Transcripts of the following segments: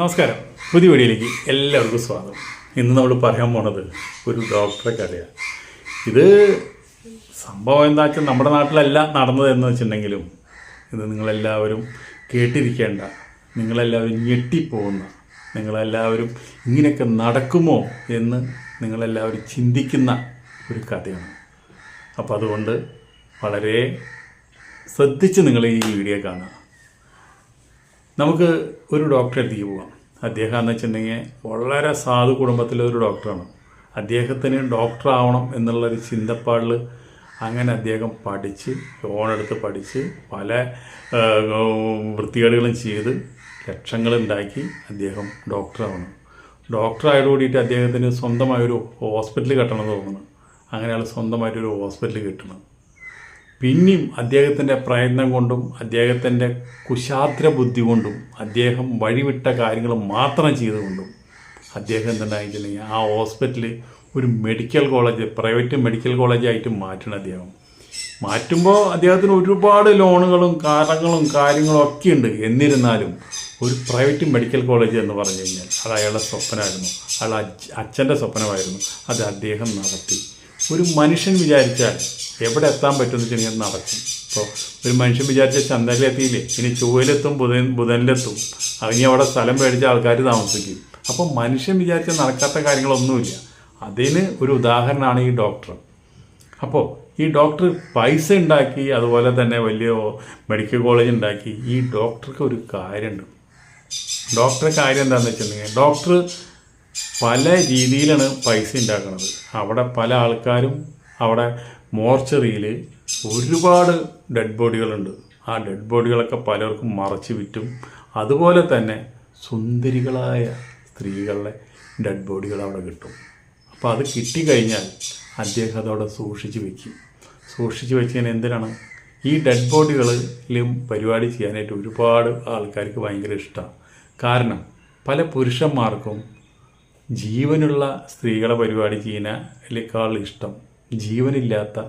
നമസ്കാരം. പുതിയ വീഡിയോയിലേക്ക് എല്ലാവർക്കും സ്വാഗതം. ഇന്ന് നമ്മൾ പറയാൻ പോണത് ഒരു ഡോക്ടറെ കഥയാണ് ഇത് സംഭവം എന്താ വെച്ചാൽ നമ്മുടെ നാട്ടിലല്ല നടന്നത് എന്ന് വെച്ചിട്ടുണ്ടെങ്കിലും ഇത് നിങ്ങളെല്ലാവരും കേട്ടിരിക്കേണ്ട നിങ്ങളെല്ലാവരും ഞെട്ടിപ്പോകുന്ന നിങ്ങളെല്ലാവരും ഇങ്ങനെയൊക്കെ നടക്കുമോ എന്ന് നിങ്ങളെല്ലാവരും ചിന്തിക്കുന്ന ഒരു കഥയാണ്. അപ്പോൾ അതുകൊണ്ട് വളരെ ശ്രദ്ധിച്ച് നിങ്ങൾ ഈ വീഡിയോ കാണുക. നമുക്ക് ഒരു ഡോക്ടറെ അടുത്തേക്ക് പോവാം. അദ്ദേഹം എന്ന് വെച്ചിട്ടുണ്ടെങ്കിൽ വളരെ സാധു കുടുംബത്തിലെ ഒരു ഡോക്ടറാണ് അദ്ദേഹത്തിന് ഡോക്ടർ ആവണം എന്നുള്ളൊരു ചിന്തപ്പാടിൽ അങ്ങനെ അദ്ദേഹം പഠിച്ച് ലോണെടുത്ത് പഠിച്ച് പല വൃത്തികേടുകളും ചെയ്ത് ലക്ഷങ്ങളുണ്ടാക്കി അദ്ദേഹം ഡോക്ടറാവണം ഡോക്ടറായത് കൂടിയിട്ട് അദ്ദേഹത്തിന് സ്വന്തമായൊരു ഹോസ്പിറ്റൽ കെട്ടണം തോന്നുന്നു. അങ്ങനെയാണ് സ്വന്തമായിട്ടൊരു ഹോസ്പിറ്റൽ കിട്ടണം പിന്നെയും അദ്ദേഹത്തിന്റെ പ്രയത്നം കൊണ്ടും അദ്ദേഹത്തിന്റെ കുശാദ്ര ബുദ്ധി കൊണ്ടും അദ്ദേഹം വഴിവിട്ട കാര്യങ്ങൾ മാത്രം ചെയ്തുകൊണ്ടും അദ്ദേഹം എന്തുണ്ടായിട്ടുണ്ടെങ്കിൽ ആ ഹോസ്പിറ്റൽ ഒരു മെഡിക്കൽ കോളേജ് പ്രൈവറ്റ് മെഡിക്കൽ കോളേജായിട്ട് മാറ്റണം അദ്ദേഹം. മാറ്റുമ്പോൾ അദ്ദേഹത്തിന് ഒരുപാട് ലോണുകളും കാരണങ്ങളും കാര്യങ്ങളും ഒക്കെ ഉണ്ട്. എന്നിരുന്നാലും ഒരു പ്രൈവറ്റ് മെഡിക്കൽ കോളേജ് എന്ന് പറഞ്ഞു കഴിഞ്ഞാൽ അത് അയാളുടെ സ്വപ്നമായിരുന്നു. അയാൾ അച്ഛന്റെ സ്വപ്നമായിരുന്നു. അത് അദ്ദേഹം നടത്തി. ഒരു മനുഷ്യൻ വിചാരിച്ചാൽ എവിടെ എത്താൻ പറ്റുമെന്ന് വെച്ചാൽ നടക്കും. ഇപ്പോൾ ഒരു മനുഷ്യൻ വിചാരിച്ച ചന്ദ്രനിലെത്തിയില്ലേ ഇനി ചൊവ്വയിലെത്തും ബുധൻ ബുധനിലെത്തും. അതിനി അവിടെ സ്ഥലം മേടിച്ച ആൾക്കാർ താമസിക്കും. അപ്പോൾ മനുഷ്യൻ വിചാരിച്ച നടക്കാത്ത കാര്യങ്ങളൊന്നുമില്ല. അതിന് ഒരു ഉദാഹരണമാണ് ഈ ഡോക്ടർ. അപ്പോൾ ഈ ഡോക്ടർ പൈസ ഉണ്ടാക്കി അതുപോലെ തന്നെ വലിയ മെഡിക്കൽ കോളേജ് ഉണ്ടാക്കി. ഈ ഡോക്ടർക്ക് ഒരു കാര്യമുണ്ട്. ഡോക്ടറെ കാര്യം എന്താണെന്ന് വെച്ചിട്ടുണ്ടെങ്കിൽ ഡോക്ടർ പല രീതിയിലാണ് പൈസ ഉണ്ടാക്കുന്നത് അവിടെ പല ആൾക്കാരും അവിടെ മോർച്ചറിയിൽ ഒരുപാട് ഡെഡ് ബോഡികളുണ്ട് ആ ഡെഡ് ബോഡികളൊക്കെ പലർക്കും മറച്ച് വിറ്റും. അതുപോലെ തന്നെ സുന്ദരികളായ സ്ത്രീകളുടെ ഡെഡ് ബോഡികൾ അവിടെ കിട്ടും. അപ്പോൾ അത് കിട്ടിക്കഴിഞ്ഞാൽ അദ്ദേഹം അതവിടെ സൂക്ഷിച്ച് വയ്ക്കും സൂക്ഷിച്ച് വെച്ചാൽ എന്തിനാണ്? ഈ ഡെഡ് ബോഡികളിലും പരിപാടി ചെയ്യാനായിട്ട് ഒരുപാട് ആൾക്കാർക്ക് ഭയങ്കര ഇഷ്ടമാണ് കാരണം പല പുരുഷന്മാർക്കും ജീവനുള്ള സ്ത്രീകളെ പരിപാടി ചെയ്യുന്നതിനേക്കാൾ ഇഷ്ടം ജീവനില്ലാത്ത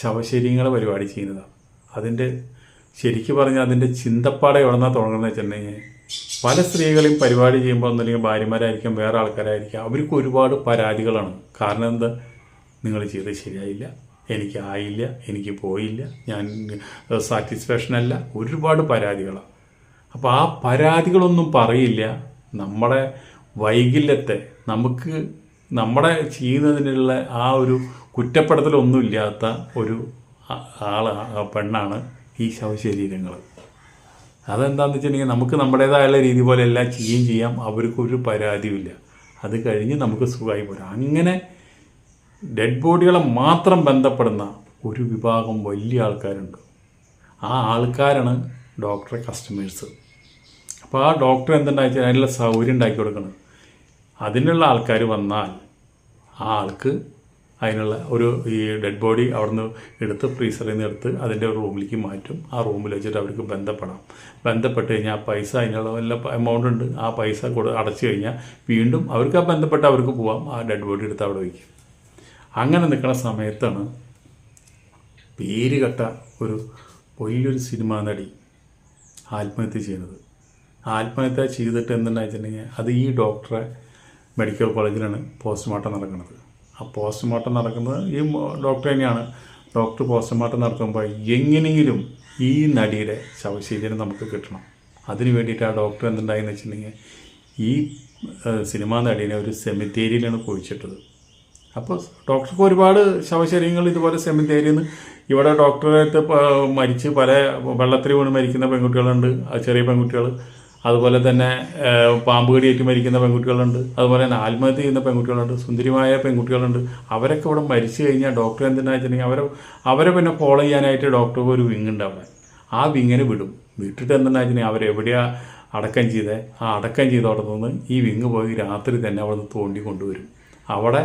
ശവശരീരങ്ങളെ പരിപാടി ചെയ്യുന്നതാണ് അതിന്റെ ശരിക്കും പറഞ്ഞാൽ അതിന്റെ ചിന്തപ്പാടെ എവിടെന്നാണ് തുടങ്ങുന്നത് വെച്ചിട്ടുണ്ടെങ്കിൽ പല സ്ത്രീകളെയും പരിപാടി ചെയ്യുമ്പോൾ ഒന്നുമില്ലെങ്കിൽ ഭാര്യമാരായിരിക്കാം വേറെ ആൾക്കാരായിരിക്കാം. അവർക്ക് ഒരുപാട് പരാതികളാണ്. കാരണം എന്ത്? നിങ്ങൾ ചെയ്തത് ശരിയായില്ല എനിക്ക് ആയില്ല എനിക്ക് പോയില്ല ഞാൻ സാറ്റിസ്ഫാക്ഷൻ അല്ല. ഒരുപാട് പരാതികളാണ് അപ്പോൾ ആ പരാതികളൊന്നും പറയില്ല. നമ്മുടെ വൈകല്യത്തെ നമുക്ക് നമ്മുടെ ചെയ്യുന്നതിനുള്ള ആ ഒരു കുറ്റപ്പെടുത്തലൊന്നുമില്ലാത്ത ഒരു ആൾ ആ പെണ്ണാണ് ഈ ശവശരീരങ്ങൾ അതെന്താണെന്ന് വെച്ചിട്ടുണ്ടെങ്കിൽ നമുക്ക് നമ്മുടേതായുള്ള രീതി പോലെ എല്ലാം ചെയ്യുകയും ചെയ്യാം. അവർക്കൊരു പരാതിയുമില്ല. അത് കഴിഞ്ഞ് നമുക്ക് സുഖമായി പോരാ. അങ്ങനെ ഡെഡ് ബോഡികളെ മാത്രം ബന്ധപ്പെടുന്ന ഒരു വിഭാഗം വലിയ ആൾക്കാരുണ്ട്. ആ ആൾക്കാരാണ് ഡോക്ടറെ കസ്റ്റമേഴ്സ്. അപ്പോൾ ആ ഡോക്ടർ എന്തുണ്ടാക്കി അതിനുള്ള സൗകര്യം ഉണ്ടാക്കി കൊടുക്കണം അതിനുള്ള ആൾക്കാർ വന്നാൽ ആ ആൾക്ക് അതിനുള്ള ഒരു ഈ ഡെഡ് ബോഡി അവിടുന്ന് എടുത്ത് ഫ്രീസറിൽ നിന്ന് എടുത്ത് അതിന്റെ റൂമിലേക്ക് മാറ്റും. ആ റൂമിൽ വെച്ചിട്ട് അവർക്ക് ബന്ധപ്പെടാം. ബന്ധപ്പെട്ട് കഴിഞ്ഞാൽ ആ പൈസ അതിനുള്ള വല്ല എമൗണ്ട് ഉണ്ട്. ആ പൈസ കൊടു അടച്ചു കഴിഞ്ഞാൽ വീണ്ടും അവർക്ക് ആ ബന്ധപ്പെട്ട് അവർക്ക് പോവാം. ആ ഡെഡ് ബോഡി എടുത്ത് അവിടെ വയ്ക്കും അങ്ങനെ നിൽക്കുന്ന സമയത്താണ് പേര് കെട്ട ഒരു വലിയൊരു സിനിമാ നടി ആത്മഹത്യ ചെയ്യുന്നത്. ആത്മഹത്യ ചെയ്തിട്ട് എന്തുണ്ടാ വെച്ചിട്ടുണ്ടെങ്കിൽ അത് ഈ ഡോക്ടറെ മെഡിക്കൽ കോളേജിലാണ് പോസ്റ്റ്മോർട്ടം നടക്കുന്നത്. ആ പോസ്റ്റ്മോർട്ടം നടക്കുന്നത് ഈ ഡോക്ടർ തന്നെയാണ്. ഡോക്ടർ പോസ്റ്റ്മോർട്ടം നടക്കുമ്പോൾ എങ്ങനെയെങ്കിലും ഈ നടിയുടെ ശവശരീരം നമുക്ക് കിട്ടണം. അതിന് വേണ്ടിയിട്ട് ആ ഡോക്ടർ എന്തുണ്ടായെന്ന് വെച്ചിട്ടുണ്ടെങ്കിൽ ഈ സിനിമാ നടീനെ ഒരു സെമിത്തേരിയിലാണ് കുഴിച്ചിട്ടത്. അപ്പോൾ ഡോക്ടർക്ക് ഒരുപാട് ശവശരീരങ്ങൾ ഇതുപോലെ സെമിത്തേരിയിൽ നിന്ന് ഇവിടെ ഡോക്ടറെ മരിച്ച് പല വെള്ളത്തിൽ വീണ് മരിക്കുന്ന പെൺകുട്ടികളുണ്ട്. ചെറിയ പെൺകുട്ടികൾ അതുപോലെ തന്നെ പാമ്പ് കടിയേറ്റ് മരിക്കുന്ന പെൺകുട്ടികളുണ്ട്. അതുപോലെ തന്നെ ആത്മഹത്യ ചെയ്യുന്ന പെൺകുട്ടികളുണ്ട്. സുന്ദരിമായ പെൺകുട്ടികളുണ്ട്. അവരൊക്കെ ഇവിടെ മരിച്ചു കഴിഞ്ഞാൽ ഡോക്ടർ എന്തിനാ വെച്ചിട്ടുണ്ടെങ്കിൽ അവരെ അവരെ പിന്നെ ഫോളോ ചെയ്യാനായിട്ട് ഡോക്ടർക്ക് ഒരു വിങ് ഉണ്ട് അവിടെ. ആ വിങ്ങിന് വിടും. വിട്ടിട്ട് എന്താ വെച്ചിട്ടുണ്ടെങ്കിൽ അവരെവിടെയാ അടക്കം ചെയ്തേ ആ അടക്കം ചെയ്തോടെ നിന്ന് ഈ വിങ് പോയി രാത്രി തന്നെ അവിടെ നിന്ന് തോണ്ടി കൊണ്ടുവരും. അവിടെ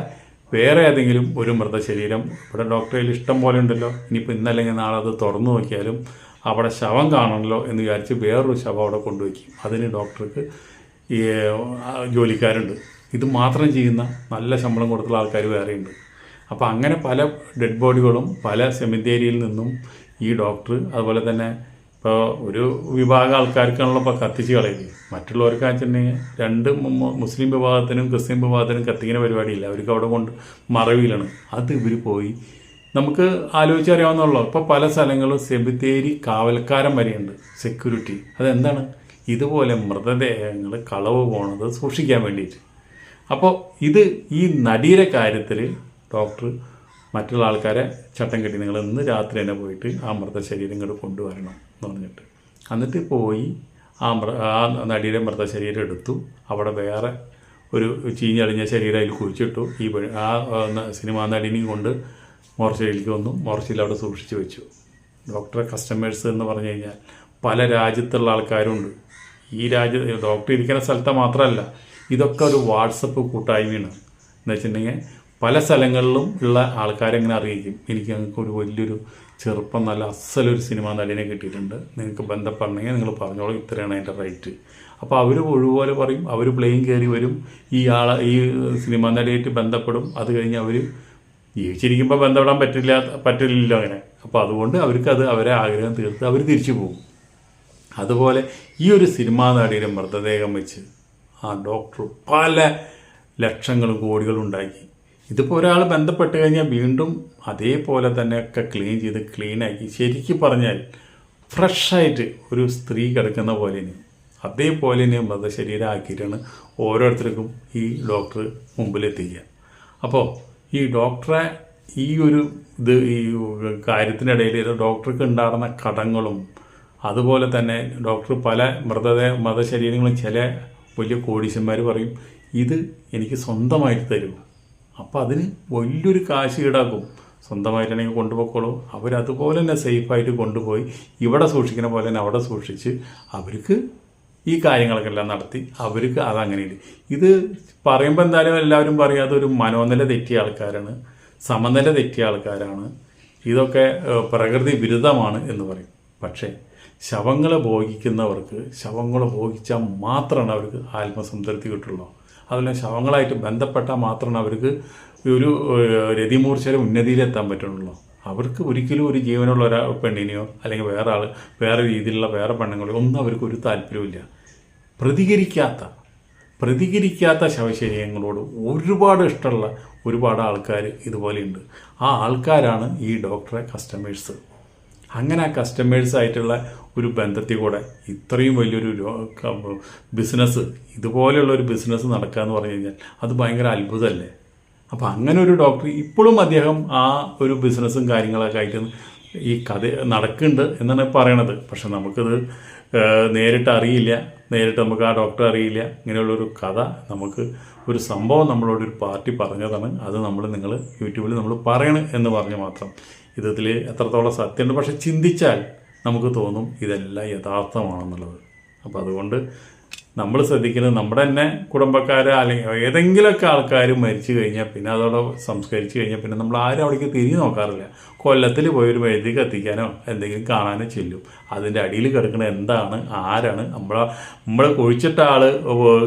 വേറെ ഏതെങ്കിലും ഒരു മൃതശരീരം ഇവിടെ ഡോക്ടറിൽ ഇഷ്ടം പോലെ ഉണ്ടല്ലോ. ഇനിയിപ്പോൾ ഇന്നല്ലെങ്കിൽ നാളെ അത് തുറന്നു നോക്കിയാലും അവിടെ ശവം കാണണമല്ലോ എന്ന് വിചാരിച്ച് വേറൊരു ശവം അവിടെ കൊണ്ടുവയ്ക്കും. അതിന് ഡോക്ടർക്ക് ഈ ജോലിക്കാരുണ്ട്. ഇത് മാത്രം ചെയ്യുന്ന നല്ല ശമ്പളം കൊടുത്തുള്ള ആൾക്കാർ വേറെയുണ്ട്. അപ്പോൾ അങ്ങനെ പല ഡെഡ് ബോഡികളും പല സെമിത്തേരിയിൽ നിന്നും ഈ ഡോക്ടർ അതുപോലെ തന്നെ ഇപ്പോൾ ഒരു വിഭാഗം ആൾക്കാർക്കാണല്ലോ ഇപ്പോൾ കത്തിച്ച് കളയുന്നത്. മറ്റുള്ളവർക്ക് വെച്ചിട്ടുണ്ടെങ്കിൽ രണ്ട് മുസ്ലിം വിഭാഗത്തിനും ക്രിസ്ത്യൻ വിഭാഗത്തിനും കത്തിക്കുന്ന പരിപാടിയില്ല. അവർക്ക് അവിടെ കൊണ്ട് മറവിയിലാണ് അത് ഇവർ പോയി നമുക്ക് ആലോചിച്ചറിയാവുന്നുള്ളൂ ഇപ്പോൾ പല സ്ഥലങ്ങളും സെബിത്തേരി കാവൽക്കാരൻ വരെയുണ്ട്. സെക്യൂരിറ്റി അതെന്താണ്? ഇതുപോലെ മൃതദേഹങ്ങൾ കളവ് പോണത് സൂക്ഷിക്കാൻ വേണ്ടിയിട്ട്. അപ്പോൾ ഇത് ഈ നടിയുടെ കാര്യത്തിൽ ഡോക്ടർ മറ്റുള്ള ആൾക്കാരെ ചട്ടം കെട്ടി നിങ്ങൾ ഇന്ന് രാത്രി തന്നെ പോയിട്ട് ആ മൃതശരീരം ഇങ്ങോട്ട് കൊണ്ടുവരണം എന്ന് പറഞ്ഞിട്ട്. എന്നിട്ട് പോയി ആ മൃ ആ നടിയുടെ മൃതശരീരം എടുത്തു. അവിടെ വേറെ ഒരു ചീഞ്ഞളിഞ്ഞ ശരീരം അതിൽ കുഴിച്ചിട്ടു. ഈ ആ സിനിമാ നടിനെയും കൊണ്ട് മോർച്ചയിലേക്ക് വന്നു. മോർച്ചയിൽ അവിടെ സൂക്ഷിച്ചു വെച്ചു. ഡോക്ടറെ കസ്റ്റമേഴ്സ് എന്ന് പറഞ്ഞു കഴിഞ്ഞാൽ പല രാജ്യത്തുള്ള ആൾക്കാരുണ്ട്. ഈ രാജ്യ ഡോക്ടർ ഇരിക്കുന്ന സ്ഥലത്തെ മാത്രമല്ല ഇതൊക്കെ ഒരു വാട്സപ്പ് കൂട്ടായ്മയാണ്. എന്ന് വെച്ചിട്ടുണ്ടെങ്കിൽ പല സ്ഥലങ്ങളിലും ഉള്ള ആൾക്കാരെങ്ങനെ അറിയിക്കും. എനിക്ക് ഞങ്ങൾക്ക് ഒരു വലിയൊരു ചെറുപ്പം നല്ല അസലൊരു സിനിമ നടിനെ കിട്ടിയിട്ടുണ്ട്. നിങ്ങൾക്ക് ബന്ധപ്പെടണമെങ്കിൽ നിങ്ങൾ പറഞ്ഞോളൂ ഇത്രയാണ് അതിന്റെ റേറ്റ്. അപ്പോൾ അവർ ഒഴിവുപോലെ പറയും. അവർ പ്ലെയിൻ കയറി വരും. ഈ ആളെ ഈ സിനിമ നടിയായിട്ട് ബന്ധപ്പെടും. അത് കഴിഞ്ഞ് അവർ ജീവിച്ചിരിക്കുമ്പോൾ ബന്ധപ്പെടാൻ പറ്റില്ല പറ്റില്ലല്ലോ അങ്ങനെ. അപ്പോൾ അതുകൊണ്ട് അവർക്കത് അവരെ ആഗ്രഹം തീർത്ത് അവർ തിരിച്ചു പോകും. അതുപോലെ ഈ ഒരു സിനിമാ നടിയുടെ മൃതദേഹം വെച്ച് ആ ഡോക്ടർ പല ലക്ഷങ്ങളും കോടികളും ഉണ്ടാക്കി. ഇതിപ്പോൾ ഒരാൾ ബന്ധപ്പെട്ട് കഴിഞ്ഞാൽ വീണ്ടും അതേപോലെ തന്നെ ഒക്കെ ക്ലീൻ ചെയ്ത് ക്ലീനാക്കി ശരിക്കും പറഞ്ഞാൽ ഫ്രഷായിട്ട് ഒരു സ്ത്രീ കിടക്കുന്ന പോലെ അതേപോലെ തന്നെ മൃതശരീരം ആക്കിയിട്ടാണ് ഓരോരുത്തർക്കും ഈ ഡോക്ടർ മുമ്പിലെത്തിക്കുക. അപ്പോൾ ഈ ഡോക്ടറെ ഈ ഒരു ഇത് ഈ കാര്യത്തിനിടയിൽ ഡോക്ടർക്ക് ഉണ്ടാകുന്ന കടങ്ങളും അതുപോലെ തന്നെ ഡോക്ടർ പല മൃതദേഹ മൃതശരീരങ്ങളും ചില വലിയ കോടീശന്മാർ പറയും ഇത് എനിക്ക് സ്വന്തമായിട്ട് തരും. അപ്പോൾ അതിന് വലിയൊരു കാശ് ഈടാക്കും. സ്വന്തമായിട്ടാണെങ്കിൽ കൊണ്ടുപോയിക്കോളൂ. അവരതുപോലെ തന്നെ സേഫായിട്ട് കൊണ്ടുപോയി ഇവിടെ സൂക്ഷിക്കുന്ന പോലെ തന്നെ അവിടെ സൂക്ഷിച്ച് അവർക്ക് ഈ കാര്യങ്ങളൊക്കെ എല്ലാം നടത്തി അവർക്ക് ഇല്ല. ഇത് പറയുമ്പോൾ എന്തായാലും എല്ലാവരും പറയാതെ ഒരു മനോനില തെറ്റിയ ആൾക്കാരാണ് സമനില തെറ്റിയ ആൾക്കാരാണ്. ഇതൊക്കെ പ്രകൃതി വിരുദ്ധമാണ് എന്ന് പറയും. പക്ഷേ ശവങ്ങളെ ഭോഗിക്കുന്നവർക്ക് ശവങ്ങളെ ഭോഗിച്ചാൽ മാത്രമാണ് അവർക്ക് ആത്മസംതൃപ്തി കിട്ടുള്ളൂ. അതുപോലെ ശവങ്ങളായിട്ട് ബന്ധപ്പെട്ടാൽ മാത്രമാണ് അവർക്ക് ഒരു ഏഹ്, രതിമൂർച്ചയുടെ ഉന്നതിയിലെത്താൻ പറ്റുള്ളൂ. അവർക്ക് ഒരിക്കലും ഒരു ജീവനുള്ള ഒരു പെണ്ണിനെയോ അല്ലെങ്കിൽ വേറെ ആൾ വേറെ രീതിയിലുള്ള വേറെ പെണ്ണുങ്ങളെയോ ഒന്നും അവർക്ക് ഒരു താല്പര്യമില്ല പ്രതികരിക്കാത്ത പ്രതികരിക്കാത്ത ശവശരീരങ്ങളോട് ഒരുപാട് ഇഷ്ടമുള്ള ഒരുപാട് ആൾക്കാർ ഇതുപോലെയുണ്ട്. ആ ആൾക്കാരാണ് ഈ ഡോക്ടറെ കസ്റ്റമേഴ്സ്. അങ്ങനെ ആ കസ്റ്റമേഴ്സ് ആയിട്ടുള്ള ഒരു ബന്ധത്തിൽ കൂടെ ഇത്രയും വലിയൊരു ബിസിനസ് ഇതുപോലെയുള്ള ഒരു ബിസിനസ് നടക്കുക എന്ന് പറഞ്ഞു കഴിഞ്ഞാൽ അത് ഭയങ്കര അത്ഭുതമല്ലേ? അപ്പോൾ അങ്ങനെ ഒരു ഡോക്ടർ ഇപ്പോഴും അദ്ദേഹം ആ ഒരു ബിസിനസ്സും കാര്യങ്ങളൊക്കെ ആയിട്ട് ഈ കഥ നടക്കുന്നുണ്ട് എന്നാണ് പറയണത് പക്ഷെ നമുക്കത് നേരിട്ട് അറിയില്ല. നേരിട്ട് നമുക്ക് ആ ഡോക്ടറെ അറിയില്ല. ഇങ്ങനെയുള്ളൊരു കഥ നമുക്ക് ഒരു സംഭവം നമ്മളോട് ഒരു പാർട്ടി പറഞ്ഞതാണ്. അത് നമ്മൾ നിങ്ങൾ യൂട്യൂബിൽ നമ്മൾ പറയണം എന്ന് പറഞ്ഞ് മാത്രം. ഇതിൽ എത്രത്തോളം സത്യമുണ്ട്? പക്ഷെ ചിന്തിച്ചാൽ നമുക്ക് തോന്നും ഇതെല്ലാം യഥാർത്ഥമാണെന്നുള്ളത്. അപ്പോൾ അതുകൊണ്ട് നമ്മൾ ശ്രദ്ധിക്കുന്നത് നമ്മുടെ തന്നെ കുടുംബക്കാർ അല്ലെങ്കിൽ ഏതെങ്കിലുമൊക്കെ ആൾക്കാർ മരിച്ചു കഴിഞ്ഞാൽ പിന്നെ അതോടെ സംസ്കരിച്ച് കഴിഞ്ഞാൽ പിന്നെ നമ്മൾ ആരും അവിടേക്ക് തിരിഞ്ഞു നോക്കാറില്ല. കൊല്ലത്തിൽ പോയി ഒരു വൈദ്യ കത്തിക്കാനോ എന്തെങ്കിലും കാണാനോ ചെല്ലും. അതിന്റെ അടിയിൽ കിടക്കുന്ന എന്താണ് ആരാണ് നമ്മളെ നമ്മളെ കുഴിച്ചിട്ട ആൾ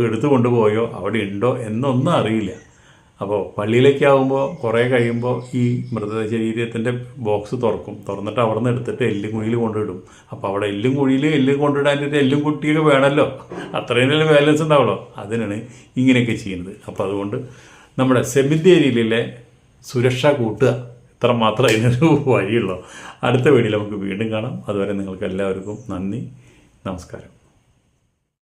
എടുത്തു കൊണ്ടുപോയോ അവിടെ ഉണ്ടോ എന്നൊന്നും അറിയില്ല. അപ്പോൾ പള്ളിയിലേക്ക് ആകുമ്പോൾ കുറേ കഴിയുമ്പോൾ ഈ മൃതശരീരത്തിന്റെ ബോക്സ് തുറക്കും. തുറന്നിട്ട് അവിടെ നിന്ന് എടുത്തിട്ട് എല്ലും കുഴിയിൽ കൊണ്ടിടും അപ്പോൾ അവിടെ എല്ലും കുഴിയിൽ എല്ലും കൊണ്ടിടാൻ ഒരു എല്ലും കുട്ടിയൊക്കെ വേണമല്ലോ അത്രയും ബാലൻസ് ഉണ്ടാവുമല്ലോ. അതിനാണ് ഇങ്ങനെയൊക്കെ ചെയ്യുന്നത്. അപ്പോൾ അതുകൊണ്ട് നമ്മുടെ സെമിത്തേരിയിലെ സുരക്ഷ കൂട്ടുക ഇത്ര മാത്രമേ ഇതിനൊരു വഴിയുള്ളൂ. അടുത്ത വീഡിയോയിൽ നമുക്ക് വീണ്ടും കാണാം. അതുവരെ നിങ്ങൾക്ക് എല്ലാവർക്കും നന്ദി. നമസ്കാരം.